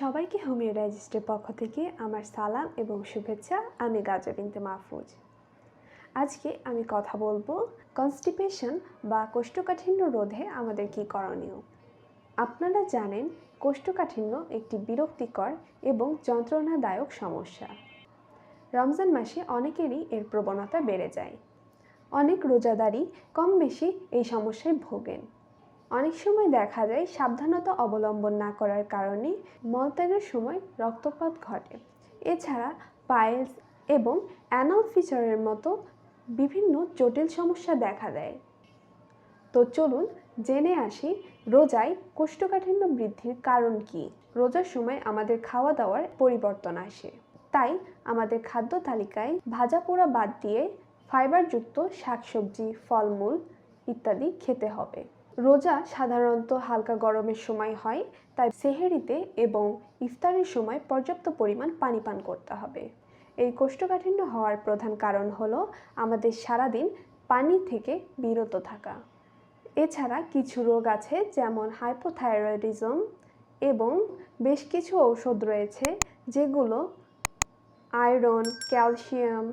সবাইকে হোমিও ডাইজেস্টের পক্ষ থেকে আমার সালাম এবং শুভেচ্ছা। আমি গাজা বিনতে মাহফুজ। আজকে আমি কথা বলব কনস্টিপেশন বা কোষ্ঠকাঠিন্য রোধে আমাদের কি করণীয়? আপনারা জানেন, কোষ্ঠকাঠিন্য একটি বিরক্তিকর এবং যন্ত্রণাদায়ক সমস্যা। রমজান মাসে অনেকেরই এর প্রবণতা বেড়ে যায়। অনেক রোজাদারই কম বেশি এই সমস্যায় ভোগেন। অনেক সময় দেখা যায় সাবধানতা অবলম্বন না করার কারণে মলত্যাগের সময় রক্তপাত ঘটে। এছাড়া পাইলস এবং অ্যানাল ফিচারের মতো বিভিন্ন জটিল সমস্যা দেখা দেয়। তো চলুন জেনে আসি রোজায় কোষ্ঠকাঠিন্য বৃদ্ধির কারণ কি? রোজার সময় আমাদের খাওয়া দাওয়ার পরিবর্তন আসে। তাই আমাদের খাদ্য তালিকায় ভাজা পোড়া বাদ দিয়ে ফাইবারযুক্ত শাকসবজি, ফলমূল ইত্যাদি খেতে হবে। রোজা সাধারণত হালকা গরমের সময় হয়, তাই সেহেরিতে এবং ইফতারের সময় পর্যাপ্ত পরিমাণ পানি পান করতে হবে। এই কোষ্ঠকাঠিন্য হওয়ার প্রধান কারণ হলো আমাদের সারাদিন পানি থেকে বিরত থাকা। এছাড়া কিছু রোগ আছে, যেমন হাইপোথাইরয়েডিজম এবং বেশ কিছু ঔষধ রয়েছে, যেগুলো আয়রন, ক্যালসিয়াম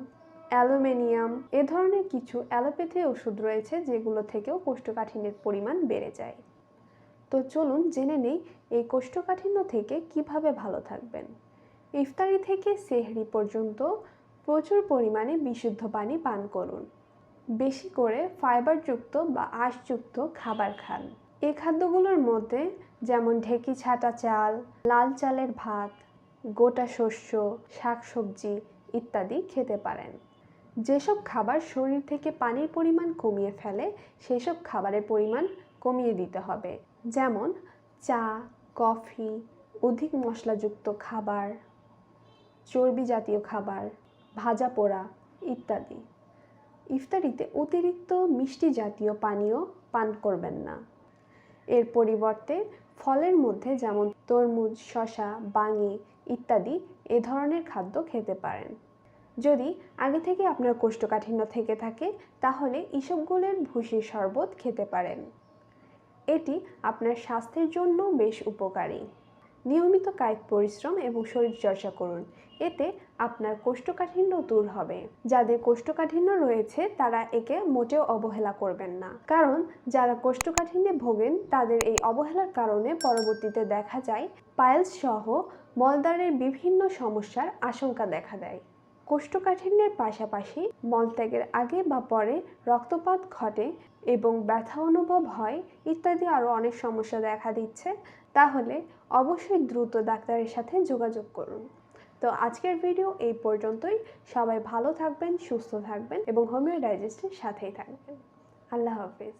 অ্যালুমিনিয়াম, এ ধরনের কিছু অ্যালোপ্যাথি ওষুধ রয়েছে যেগুলো থেকেও কোষ্ঠকাঠিন্যের পরিমাণ বেড়ে যায়। তো চলুন জেনে নেই এই কোষ্ঠকাঠিন্য থেকে কীভাবে ভালো থাকবেন। ইফতারি থেকে সেহরি পর্যন্ত প্রচুর পরিমাণে বিশুদ্ধ পানি পান করুন। বেশি করে ফাইবারযুক্ত বা আঁশযুক্ত খাবার খান। এই খাদ্যগুলোর মধ্যে যেমন ঢেকি ছাটা চাল, লাল চালের ভাত, গোটা শস্য, শাকসবজি ইত্যাদি খেতে পারেন। যেসব খাবার শরীর থেকে পানির পরিমাণ কমিয়ে ফেলে, সেসব খাবারের পরিমাণ কমিয়ে দিতে হবে। যেমন, চা, কফি, অধিক মশলাযুক্ত খাবার, চর্বি জাতীয় খাবার, ভাজা পোড়া ইত্যাদি। ইফতারিতে অতিরিক্ত মিষ্টি জাতীয় পানীয় পান করবেন না। এর পরিবর্তে ফলের মধ্যে যেমন তরমুজ শশা বাঙি ইত্যাদি এ ধরনের খাদ্য খেতে পারেন। যদি আগে থেকে আপনার কোষ্ঠকাঠিন্য থেকে থাকে, তাহলে ইসবগুলের ভুসির শরবত খেতে পারেন। এটি আপনার স্বাস্থ্যের জন্য বেশ উপকারী। নিয়মিত কায়িক পরিশ্রম এবং শরীরচর্চা করুন। এতে আপনার কোষ্ঠকাঠিন্য দূর হবে। যাদের কোষ্ঠকাঠিন্য রয়েছে, তারা একে মোটেও অবহেলা করবেন না। কারণ, যারা কোষ্ঠকাঠিন্যে ভোগেন, তাদের এই অবহেলার কারণে পরবর্তীতে দেখা যায় পায়েলস সহ মলদ্বারের বিভিন্ন সমস্যার আশঙ্কা দেখা দেয়। কোষ্ঠকাঠিন্যের পাশাপাশি মলত্যাগের আগে বা পরে রক্তপাত ঘটে এবং ব্যথা অনুভব হয় ইত্যাদি আরও অনেক সমস্যা দেখা দিচ্ছে, তাহলে অবশ্যই দ্রুত ডাক্তারের সাথে যোগাযোগ করুন। তো আজকের ভিডিও এই পর্যন্তই। সবাই ভালো থাকবেন, সুস্থ থাকবেন এবং হোমিও ডাইজেস্টের সাথেই থাকবেন। আল্লাহ হাফিজ।